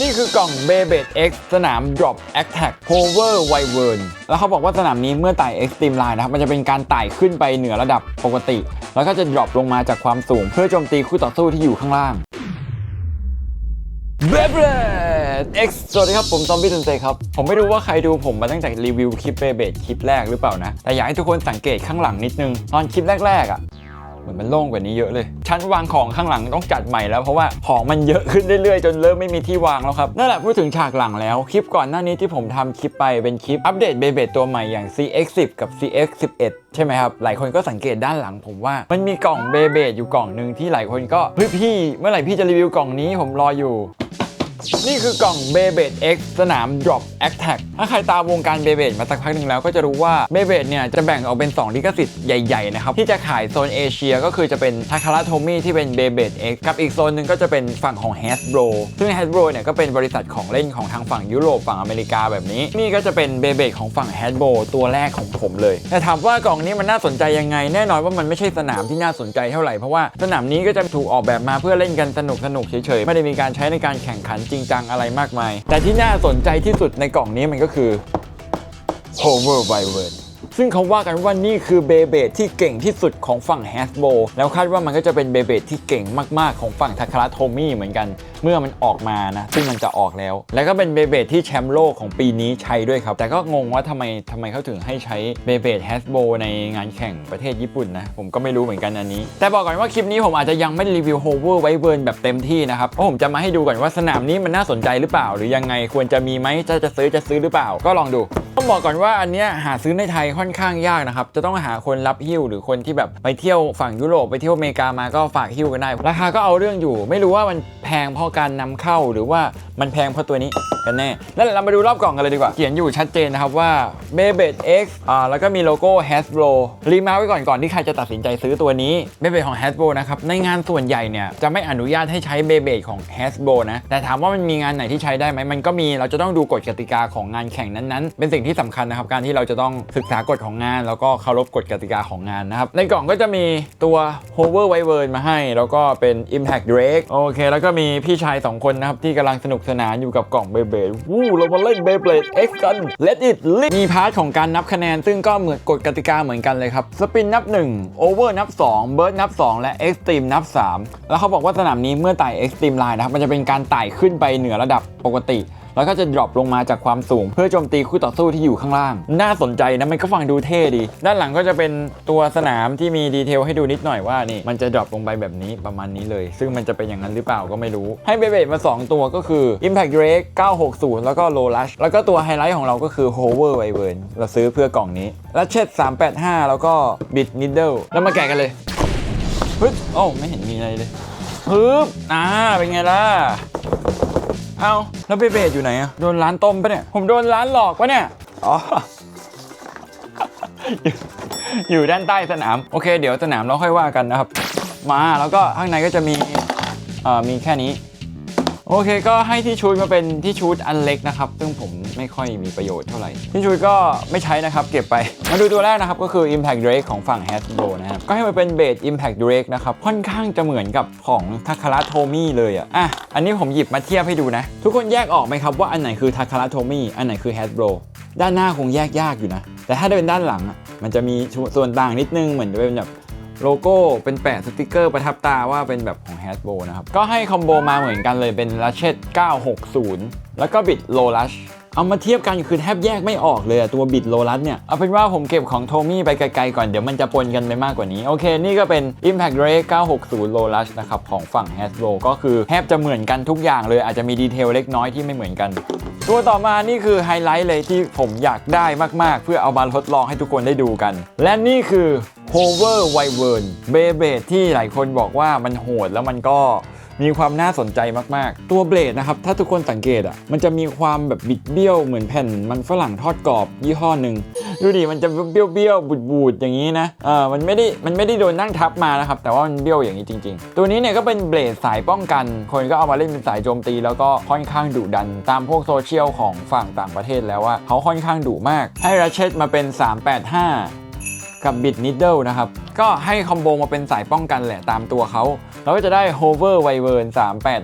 นี่คือกล่อง b e b e d X สนาม Drop Attack Power w i v e r n แล้วเขาบอกว่าสนามนี้เมื่อไต่ Extreme Line นะครับ มันจะเป็นการไต่ขึ้นไปเหนือระดับปกติ แล้วก็จะ drop ลงมาจากความสูง เพื่อโจมตีคู่ต่อสู้ที่อยู่ข้างล่าง b e b e d X สวัสดีครับ ผมซอมบี้เซนเซครับ ผมไม่รู้ว่าใครดูผมมาตั้งแต่รีวิวคลิป b e b e d คลิปแรกหรือเปล่านะ แต่อยากให้ทุกคนสังเกตข้างหลังนิดนึง ตอนคลิปแรกๆอะ เหมือนมันโล่งกว่านี้เยอะเลย ชั้นวางของข้างหลังต้องจัดใหม่แล้วเพราะว่าของมันเยอะขึ้นเรื่อยๆ จนเริ่มไม่มีที่วางแล้วครับนั่นแหละพูดถึงฉากหลังแล้วคลิปก่อนหน้านี้ที่ผมทำคลิปไปเป็นคลิปอัปเดตเบเบตัวใหม่อย่าง CX10 กับ CX11 ใช่ไหมครับ หลายคนก็สังเกตด้านหลังผมว่ามันมีกล่องเบเบอยู่กล่องหนึ่งที่หลายคนก็เฮ้ยพี่ เมื่อไหร่พี่จะรีวิวกล่องนี้ผมรออยู่ นี่คือกล่อง b e b e d X สนาม Drop Attack ถ้าใครตามวงการ b e b e d มาสักพักหนึ่งแล้วก็จะรู้ว่า b e b e d เนี่ยจะแบ่งออกเป็น 2 ลิขสิทธิ์ใหญ่ๆนะครับ ที่จะขายโซนเอเชียก็คือจะเป็นทาคา a โทมี่ที่เป็น b e b e d X กับอีกโซนหนึ่งก็จะเป็นฝั่งของ Hasbro ซึ่ง Hasbro เนี่ยก็เป็นบริษัทของเล่นของทางฝั่งยุโรปฝั่งอเมริกาแบบนี้ นี่ก็จะเป็น b e b e d ของฝั่ง Hasbro ตัวแรกของผมเลยแต่ถามว่ากล่องนี้มันน่าสนใจยังไง แน่นอนว่ามันไม่ใช่สนามที่น่าสนใจเท่าไหร่เพราะว่าสนามนี้ก็จะถูกออกแบบมาเพื่อเล่นกันสนุกสนุกเฉยๆไม่ได้มีการใช้ในการแข่งขันจริงจังอะไรมากมาย แต่ที่น่าสนใจที่สุดในกล่องนี้มันก็คือ Power w i v e r ซึ่งเขาว่ากันว่านี่คือเบเบที่เก่งที่สุดของฝั่ง Hasbro แล้วคาดว่ามันก็จะเป็นเบเบที่เก่งมากๆของฝั่งทาคาราโทมี่เหมือนกัน เมื่อมันออกมานะซึ่งมันจะออกแล้ว แล้วก็เป็นเบเบที่แชมป์โลกของปีนี้ใช้ด้วยครับ แต่ก็งงว่าทำไมทำไมเขาถึงให้ใช้เบเบ Hasbro ในงานแข่งประเทศญี่ปุ่นนะผมก็ไม่รู้เหมือนกันอันนี้ แต่บอกก่อนว่าคลิปนี้ผมอาจจะยังไม่รีวิว Hover w i v e r แบบเต็มที่นะครับเพราะผมจะมาให้ดูก่อนว่าสนามนี้มันน่าสนใจหรือเปล่า หรือยังไงควรจะมีไหมจะจะซื้อจะซื้อหรือเปล่า ก็ลองดู ต้องบอกก่อนว่าอันเนี้ยหาซื้อในไทยค่อนข้างยากนะครับ จะต้องหาคนรับหิ้วหรือคนที่แบบไปเที่ยวฝั่งยุโรปไปเที่ยวอเมริกามาก็ฝากหิ้วกันได้ ราคาก็เอาเรื่องอยู่ ไม่รู้ว่ามันแพงเพราะการนำเข้าหรือว่ามันแพงเพราะตัวนี้กันแน่ แล้วเดี๋ยวเรามาดูรอบกล่องกันเลยดีกว่า เขียนอยู่ชัดเจนนะครับว่า b e b e X อ่าแล้วก็มีโลโก้ Hasbro รีมาไว้ก่อนก่อนที่ใครจะตัดสินใจซื้อตัวนี้ b e b e ของ Hasbro นะครับ ในงานส่วนใหญ่เนี่ยจะไม่อนุญาตให้ใช้ b e b e ของ Hasbro นะ แต่ถามว่ามันมีงานไหนที่ใช้ได้ไหมมันก็มี เราจะต้องดูกฎกติกาของงานแข่งนั้นๆ เป็นสิ่งที่สำคัญนะครับ การที่เราจะต้องศึกษากฎของงาน แล้วก็เคารพกฎกติกาของงานนะครับ ในกล่องก็จะมีตัว Hover w i v e r มาให้ แล้วก็เป็น Impact Drake โอเค แล้วก็มีพี่ชาย 2 คนนะครับ ที่กำลังสนุกสนานอยู่กับกล่องเบเบดวู้เรามาเล่นเบเบด X กัน Let it live มีพาร์ทของการนับคะแนน ซึ่งก็เหมือนกฎกติกาเหมือนกันเลยครับสปินนับ 1 Over นับ 2 Bird นับ 2 และ Extreme นับ 3 แล้วเขาบอกว่าสนามนี้เมื่อไต่ Extreme Line นะครับมันจะเป็นการไต่ขึ้นไปเหนือระดับปกติ แล้วก็จะ drop ลงมาจากความสูง เพื่อโจมตีคู่ต่อสู้ที่อยู่ข้างล่าง น่าสนใจนะมันก็ฟังดูเท่ดี ด้านหลังก็จะเป็นตัวสนามที่มีดีเทลให้ดูนิดหน่อยว่านี่มันจะ drop ลงไปแบบนี้ประมาณนี้เลย ซึ่งมันจะเป็นอย่างนั้นหรือเปล่าก็ไม่รู้ ให้เบเบมา 2 ตัวก็คือ Impact Drake 960 แล้วก็ Low Rush แล้วก็ตัวไฮไลท์ของเราก็คือ Hover w i v e r เราซื้อเพื่อกล่องนี้และเช็ด385 แล้วก็ Bit Needle แล้วมาแกะกันเลยฮึบโอ้ไม่เห็นมีอะไรเลยฮึบอ่าเป็นไงล่ะ เอาแล้วเบเบดอยู่ไหนอะโดนร้านต้มปะเนี่ย ผมโดนร้านหลอกปะเนี่ย อ๋ออยู่อยู่ด้านใต้สนาม โอเค เดี๋ยวสนามเราค่อยว่ากันนะครับ มาแล้วก็ข้างในก็จะมี เอ่อ มีแค่นี้ โอเคก็ให้ที่ชูดมาเป็นที่ชูดอันเล็กนะครับ ซึ่งผมไม่ค่อยมีประโยชน์เท่าไหร่ ที่ชูดก็ไม่ใช้นะครับ เก็บไป มาดูตัวแรกนะครับ ก็คือ Impact Drake ของฝั่ง Hasbro นะครับ ก็ให้มันเป็นเบส Impact Drake นะครับ ค่อนข้างจะเหมือนกับของ Takara Tomy เลยอะอะ อันนี้ผมหยิบมาเทียบให้ดูนะ ทุกคนแยกออกไหมครับว่าอันไหนคือ Takara Tomy อันไหนคือ Hasbro ด้านหน้าคงแยกยากอยู่นะ แต่ถ้าเป็นด้านหลังอะมันจะมีส่วนต่างนิดนึงเหมือนจะเป็นแบบ โลโก้เป็นแปะสติกเกอร์ประทับตาว่าเป็นแบบของ Hasbro นะครับ ก็ให้คอมโบมาเหมือนกันเลยเป็น r a t c h e t 960 แล้วก็บิด Low Rush เอามาเทียบกันคือแทบแยกไม่ออกเลยตัวบิดโลลัสเนี่ย เอาเป็นว่าผมเก็บของโทมี่ไปไกลๆก่อนเดี๋ยวมันจะปนกันไปมากกว่านี้ โอเค นี่ก็เป็น Impact Drake 960 Low Rush นะครับ ของฝั่ง Hasbro ก็คือแทบจะเหมือนกันทุกอย่างเลยอาจจะมีดีเทลเล็กน้อยที่ไม่เหมือนกัน ตัวต่อมานี่คือไฮไลท์เลยที่ผมอยากได้มากๆ เพื่อเอามาทดลองให้ทุกคนได้ดูกัน และนี่คือ Hover w i v e r n เบเบที่หลายคนบอกว่ามันโหดแล้วมันก็ มีความน่าสนใจมากๆ ตัวเบลดนะครับ ถ้าทุกคนสังเกตอะ มันจะมีความแบบบิดเบี้ยวเหมือนแผ่นมันฝรั่งทอดกรอบยี่ห้อหนึ่งดูดิ มันจะเบี้ยวเบี้ยวๆบูดๆอย่างนี้นะ เออมันไม่ได้ มันไม่ได้โดนนั่งทับมานะครับ แต่ว่ามันเบี้ยวอย่างนี้จริง ๆ ตัวนี้เนี่ยก็เป็นเบลดสายป้องกัน คนก็เอามาเล่นเป็นสายโจมตี แล้วก็ค่อนข้างดุดัน ตามพวกโซเชียลของฝั่งต่างประเทศแล้วว่าเขาค่อนข้างดุมาก ให้ราเชตมาเป็น 385 กับบิดนิดเดิลนะครับ ก็ให้คอมโบมาเป็นสายป้องกันแหละตามตัวเขาเราก็จะได้โฮเวอร์ไวเวิร์น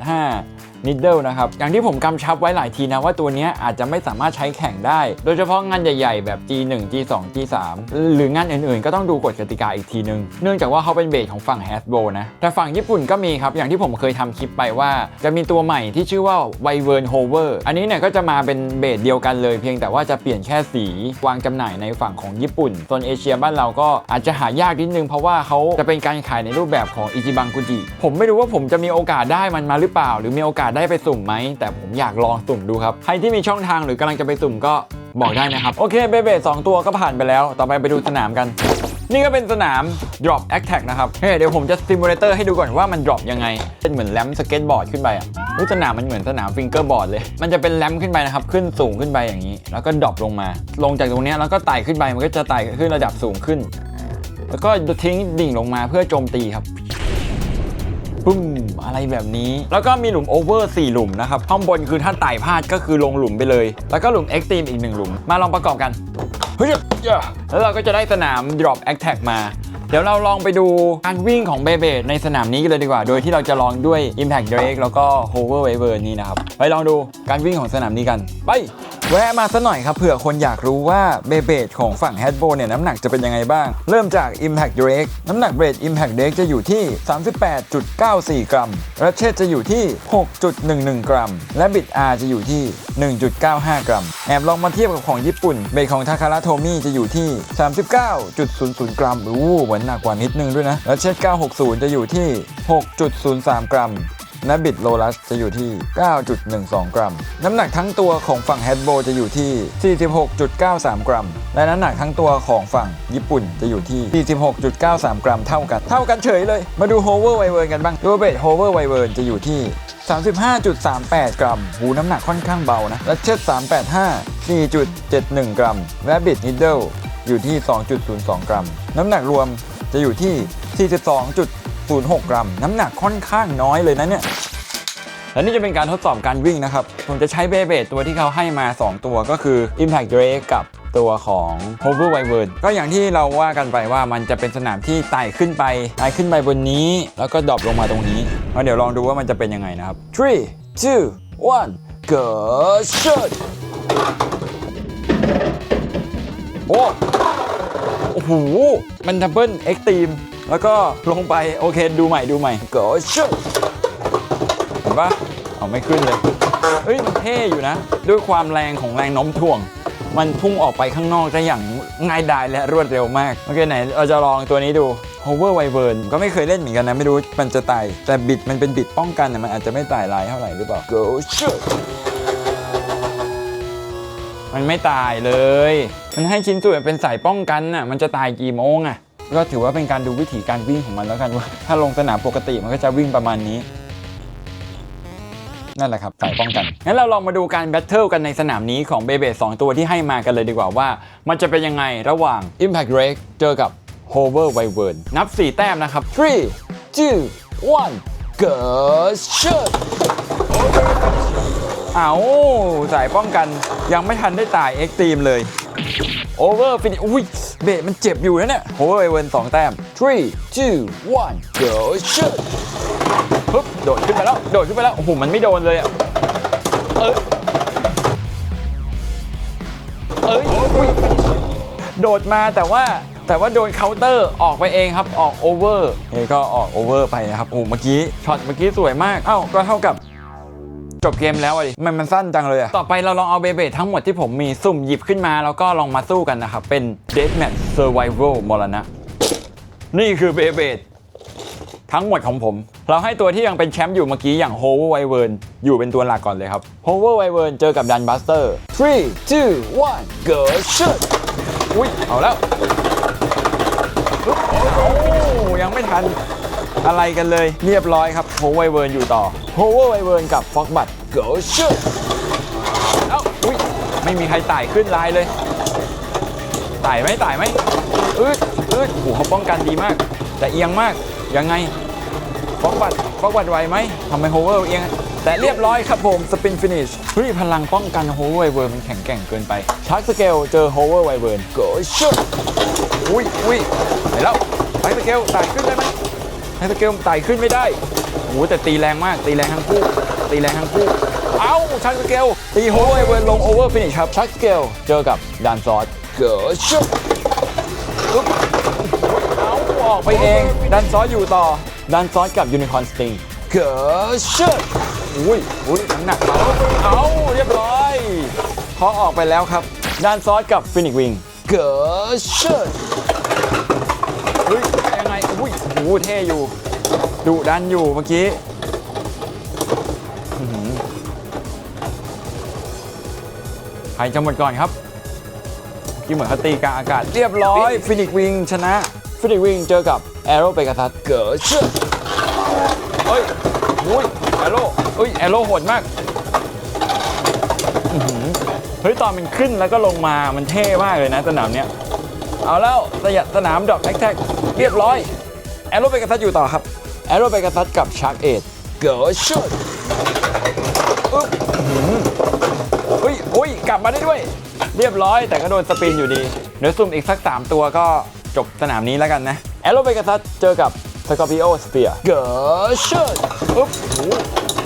385 นิดเดิลนะครับ อย่างที่ผมกำชับไว้หลายทีนะว่าตัวนี้อาจจะไม่สามารถใช้แข่งได้ โดยเฉพาะงานใหญ่ๆ แบบ G1 G2 G3 หรืองานอื่นๆ ก็ต้องดูกฎกติกาอีกทีนึง เนื่องจากว่าเขาเป็นเบสของฝั่ง Hasbro นะ แต่ฝั่งญี่ปุ่นก็มีครับ อย่างที่ผมเคยทำคลิปไปว่า จะมีตัวใหม่ที่ชื่อว่า w y v e r n Hover อันนี้เนี่ยก็จะมาเป็นเบสเดียวกันเลย เพียงแต่ว่าจะเปลี่ยนแค่สีวางจำหน่ายในฝั่งของญี่ปุ่นส่วนเอเชียบ้านเราก็อาจจะหายากนิดนึงเพราะว่าเขาจะเป็นการขายในรูปแบบของอิจิบังกุจิผมไม่รู้ว่าผมจะมีโอกาสได้มันมาหรือเปล่า หรือมีโอกาสได้ไปสุ่มไหม แต่ผมอยากลองสุ่มดูครับ ใครที่มีช่องทางหรือกำลังจะไปสุ่มก็บอกได้นะครับ โอเคเบเบสองตัวก็ผ่านไปแล้ว ต่อไปไปดูสนามกัน นี่ก็เป็นสนาม drop a t a c นะครับเฮ้ยเดี๋ยวผมจะ simulator ให้ดูก่อนว่ามัน drop ยังไง เป็นเหมือนแรมสเก็ตบอร์ดขึ้นไปอะสนามมันเหมือนสนามฟิงเกอร์บอร์ดเลย มันจะเป็นแรมขึ้นไปนะครับ ขึ้นสูงขึ้นไปอย่างนี้ แล้วก็ drop ลงมา ลงจากตรงนี้แล้วก็ไต่ขึ้นไป มันก็จะไต่ขึ้นระดับสูงขึ้น แล้วก็ทิ้งดิ่งลงมาเพื่อโจมตีครับ ปุ้มอะไรแบบนี้ แล้วก็มีหลุมโอเวอร์4หลุมนะครับข้างบนคือถ้าไต่พลาดก็คือลงหลุมไปเลย แล้วก็หลุมเอ็กซ์ตรีมอีกหนึ่งหลุมมาลองประกอบกันเฮ้ยแล้วเราก็จะได้สนาม drop attack มาเดี๋ยวเราลองไปดูการวิ่งของเบเบดในสนามนี้กันเลยดีกว่า โดยที่เราจะลองด้วย impact drake แล้วก็ hover waver นี้นะครับ ไปลองดูการวิ่งของสนามนี้กัน ไป แวะมาสักหน่อยครับเผื่อคนอยากรู้ว่าเบเบดของฝั่ง h e a d b o เนี่ยน้ำหนักจะเป็นยังไงบ้าง เริ่มจาก Impact Drake น้ำหนักเบรด Impact Drake จะอยู่ที่ 38.94 กรัมรัชเชตจะอยู่ที่ 6.11 กรัม และบิด R จะอยู่ที่ 1.95 กรัม แอบลองมาเทียบกับของญี่ปุ่น เบรดของทาคาระโทมิจะอยู่ที่ 39.00 กรัมอู้เหมือนหนักกว่านิดนึงด้วยนะรัชเชต960 จะอยู่ที่ 6.03 กรัม และบิดโลลัสจะอยู่ที่ 9.12 กรัม น้ำหนักทั้งตัวของฝั่ง h e a d b o จะอยู่ที่ 46.93 กรัม และน้ำหนักทั้งตัวของฝั่งญี่ปุ่นจะอยู่ที่ 46.93 กรัมเท่ากัน เท่ากันเฉยเลย มาดู Hover w i v e r n กันบ้างตัวเบส Hover w i v e r n จะอยู่ที่ 35.38 กรัม หูน้ำหนักค่อนข้างเบานะ และเชิด385 4.71 กรัม และบิดนิดเดิลอยู่ที่ 2.02 กรัม น้ำหนักรวมจะอยู่ที่ 42. 42.06 กรัม น้ำหนักค่อนข้างน้อยเลยนะเนี่ยและนี่จะเป็นการทดสอบการวิ่งนะครับ ผมจะใช้เบเบตตัวที่เขาให้มา 2 ตัวก็คือ Impact Drake กับตัวของ Hover w i v e r n ก็อย่างที่เราว่ากันไปว่ามันจะเป็นสนามที่ไต่ขึ้นไปไต่ขึ้นไปบนนี้ แล้วก็ดรอปลงมาตรงนี้แล้วเดี๋ยวลองดูว่ามันจะเป็นยังไงนะครับ three two one go shoot โอ้ โอ้โห มันดับเบิลเอ็กตรีม แล้วก็ลงไป โอเค ดูใหม่ดูใหม่ go shoot เห็นปะเอาไม่ขึ้นเลย เฮ้ย มันเท่อยู่นะ ด้วยความแรงของแรงโน้มถ่วง มันพุ่งออกไปข้างนอกได้อย่างง่ายดายและรวดเร็วมาก โอเคไหนเราจะลองตัวนี้ดู hover w i v e r n ก็ไม่เคยเล่นเหมือนกันนะ ไม่รู้มันจะตาย แต่บิดมันเป็นบิดป้องกันนะมันอาจจะไม่ตายลายเท่าไหร่หรือเปล่า go shoot มันไม่ตายเลย มันให้ชิ้นส่วนเป็นสายป้องกันน่ะมันจะตายกี่โมงอะก็ถือว่าเป็นการดูวิธีการวิ่งของมันแล้วกันว่า ถ้าลงสนามปกติมันก็จะวิ่งประมาณนี้นั่นแหละครับสายป้องกัน งั้นเราลองมาดูการแบทเทิลกันในสนามนี้ของเบเบส2ตัวที่ให้มากันเลยดีกว่าว่า มันจะเป็นยังไงระหว่าง Impact r a k e เจอกับ Hover w i v e r n นับ 4 แต้มนะครับ3 2 1 go shoot เอาสายป้องกันยังไม่ทันได้ตายเอ็กตีมเลย โอเวอร์ฟินิอุ้ยเบสมันเจ็บอยู่นะเนี่ยโอเวอร์ไอเวนสองแต้ม three two one go shoot ปึ๊บโดดขึ้นไปแล้ว โดดขึ้นไปแล้ว โอ้โห มันไม่โดนเลยอะ เอ้ยเอ้ยอุ๊ยโดดมาแต่ว่าแต่ว่าโดนเคาน์เตอร์ออกไปเองครับ ออกโอเวอร์นี่ก็ออกโอเวอร์ไปนะครับโอ้โหเมื่อกี้ช็อตเมื่อกี้สวยมาก เอ้าก็เท่ากับ จบเกมแล้วอะดิมันมันสั้นจังเลยอะต่อไปเราลองเอาเบเบทั้งหมดที่ผมมีสุ่มหยิบขึ้นมา แล้วก็ลองมาสู้กันนะครับ เป็น Deathmatch Survival มรณะ นี่คือเบเบทั้งหมดของผม เราให้ตัวที่ยังเป็นแชมป์อยู่เมื่อกี้อย่าง Hover w i v e r n อยู่เป็นตัวหลักก่อนเลยครับ Hover w i v e r n เจอกับ Dun Buster 3 2 1 go shoot อุ้ยเอาแล้ว โอ้ยังไม่ทัน อะไรกันเลยเรียบร้อยครับโฮเวอร์นอยู่ต่อโฮเวอร์เวิร์นกับฟ็อกบัตเกิลชดเอ้าอุ้ยไม่มีใครไต่ขึ้นลายเลยไต่ไหมไต่ไหมอืดอืดโอ้โหเขาป้องกันดีมาก แต่เอียงมากยังไงฟ็อกบัตฟ็อกบัตไหวไหมทำไมโฮเวอร์เอียงแต่เรียบร้อยครับผมสปินฟินิชเฮ้ยพลังป้องกันโฮเวอร์เวิร์นมันแข็งแกร่งเกินไปชาร์จสเกลเจอโฮเวอร์ไวเวิร์นเกิลชดอุ้ยอุ้ยไปแล้วไปสเกลไต่ขึ้นได้ไหม ให้สเกลไต่ขึ้นไม่ได้โอ้โหแต่ตีแรงมากตีแรงทั้งคู่ตีแรงทั้งคู่ เอ้าชักสเกลตีโฮเวเวนลงโอเวอร์ฟินิชครับชักสเกลเจอกับดานซอสเกิดชุบปึ๊บเอาออกไปเองดันซอสอยู่ต่อดันซอสกับยูนิคอร์นสติงเกิดชุบอุ้ยอุ้ยน้ำหนักมาแล้วเอาเรียบร้อยเคาะออกไปแล้วครับดันซอสกับฟินิกวิงเกิดชุบ โอ้โหเท่อยู่ดุดันอยู่เมื่อกี้ใครจะหมดก่อนครับที่เหมือนเขาตีกลางอากาศ เรียบร้อยฟินิกวิงชนะฟินิกวิงเจอกับแอโร่เปกัสเกิดเชื่อเฮ้ยอุ้ยแอโร่เฮ้ยแอโร่โหดมากอื้อหือเฮ้ยตอนมันขึ้นแล้วก็ลงมามันเท่มากเลยนะสนามเนี้ย เอาแล้วสยะสนามดอกแท็กแท็กเรียบร้อย แอโรเปกัสอยู่ต่อครับ แอโรเปกัสกับชาร์กเอ็ดเกิดเชื่ออึ๊บอุ้ยอุ้ยกลับมาได้ด้วย เรียบร้อยแต่ก็โดนสปินอยู่ดี เดี๋ยวซุ่มอีกสัก 3 ตัวก็จบสนามนี้แล้วกันนะ แอโรเบกัสเจอกับสกอร์ i โอสเปียเกิดเชิดปุ๊บ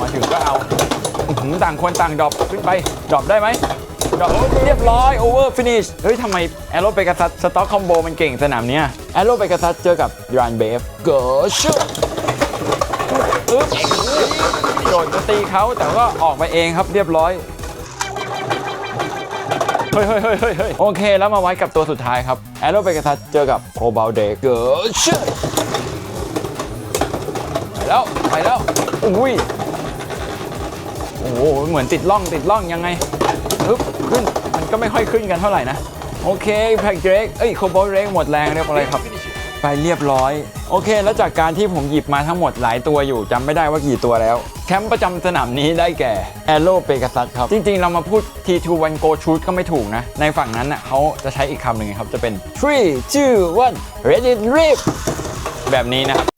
มาถึงก็เอาหือต่างคนต่างดรอปขึ้นไปดรอปได้ไหม ดอปเรียบร้อยโอเวอร์ฟินิชเฮ้ยทำไมแอโรเบกัสสต็อกคอมโบมันเก่งสนามเนี้ยแอโรเบกัสเจอกับยานเบฟเกิดเชิดปึ๊บโดดจะตีเขาแต่ก็ออกไปเองครับเรียบร้อยเฮ้ยเฮ้ยเฮ้ยเฮ้ยโอเค แล้วมาไว้กับตัวสุดท้ายครับแอโรเบกัสเจอกับโคบาลเดเกิดเชื่อไปแล้วไปแล้วอุ้ยโอ้โหเหมือนติดล่องติดล่องยังไง ฮึบขึ้น มันก็ไม่ค่อยขึ้นกันเท่าไหร่นะ โอเคแพ็กเดรกเอ้ยโคบาลเดรกหมดแรงเรียบร้อยครับ ไปเรียบร้อย โอเค แล้วจากการที่ผมหยิบมาทั้งหมดหลายตัวอยู่จำไม่ได้ว่ากี่ตัวแล้ว แชมป์ประจำสนามนี้ได้แก่แอโ o เปกัสครับ จริง ๆ เรามาพูด T2 1 Go Shoot ก็ไม่ถูกนะ ในฝั่งนั้นน่ะเขาจะใช้อีกคำหนึ่งครับ จะเป็น3 2 1 ready rip แบบนี้นะครับ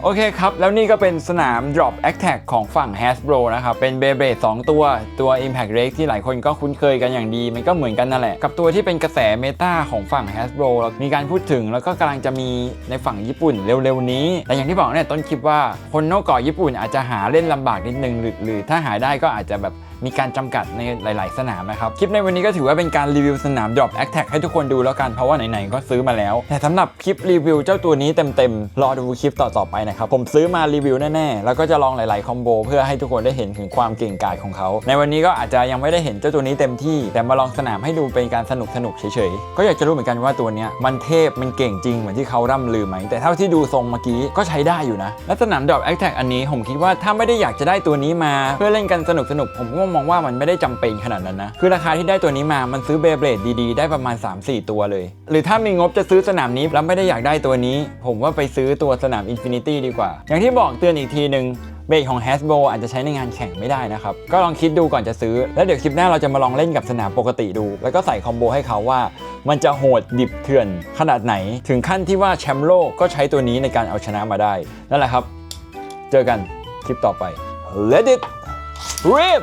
โอเคครับ แล้วนี่ก็เป็นสนาม Drop Attack ของฝั่ง Hasbro นะครับ เป็นเบเบ d 2ตัวตัว Impact Rake ที่หลายคนก็คุ้นเคยกันอย่างดี มันก็เหมือนกันนั่นแหละ กับตัวที่เป็นกระแสเมตาของฝั่ง Hasbro มีการพูดถึงแล้วก็กำลังจะมีในฝั่งญี่ปุ่นเร็วๆนี้ แต่อย่างที่บอกเนี่ยต้นคลิปว่าคนโนเกาะญี่ปุ่นอาจจะหาเล่นลำบากนิดนึงหรือหรือถ้าหาได้ก็อาจจะแบบ มีการจำกัดในหลาย ๆ สนามนะครับ คลิปในวันนี้ก็ถือว่าเป็นการรีวิวสนาม Drop Attack ให้ทุกคนดูแล้วกัน เพราะว่าไหน ๆ ก็ซื้อมาแล้ว แต่สำหรับคลิปรีวิวเจ้าตัวนี้เต็ม ๆ รอดูคลิปต่อ ๆ ไปนะครับ ผมซื้อมารีวิวแน่ ๆ แล้วก็จะลองหลาย ๆ คอมโบเพื่อให้ทุกคนได้เห็นถึงความเก่งกาจของเขา ในวันนี้ก็อาจจะยังไม่ได้เห็นเจ้าตัวนี้เต็มที่ แต่มาลองสนามให้ดูเป็นการสนุกสนุกเฉย ๆ ก็อยากจะรู้เหมือนกันว่าตัวนี้มันเทพมันเก่งจริงเหมือนที่เขาร่ำลือไหมแต่เท่าที่ดูทรงเมื่อกี้ก็ใช้ได้อยู่นะและสนาม Drop Attack อันนี้ผมคิดว่าถ้าไม่ได้อยากจะได้ตัวนี้มา เพื่อเล่นกันสนุกสนุกๆผมก็มองว่ามันไม่ได้จำเป็นขนาดนั้นนะ คือราคาที่ได้ตัวนี้มามันซื้อเบเบลดดีๆ ได้ประมาณ 3-4 ตัวเลย หรือถ้ามีงบจะซื้อสนามนี้แล้วไม่ได้อยากได้ตัวนี้ ผมว่าไปซื้อตัวสนาม Infinity ดีกว่า อย่างที่บอกเตือนอีกทีหนึ่งเบรกของ Hasbro อาจจะใช้ในงานแข่งไม่ได้นะครับ ก็ลองคิดดูก่อนจะซื้อ แล้วเดี๋ยวคลิปหน้าเราจะมาลองเล่นกับสนามปกติดู แล้วก็ใส่คอมโบให้เขาว่า มันจะโหดดิบเถื่อนขนาดไหน ถึงขั้นที่ว่าแชมป์โลกก็ใช้ตัวนี้ในการเอาชนะมาได้ นั่นแหละครับ เจอกันคลิปต่อไป Let it rip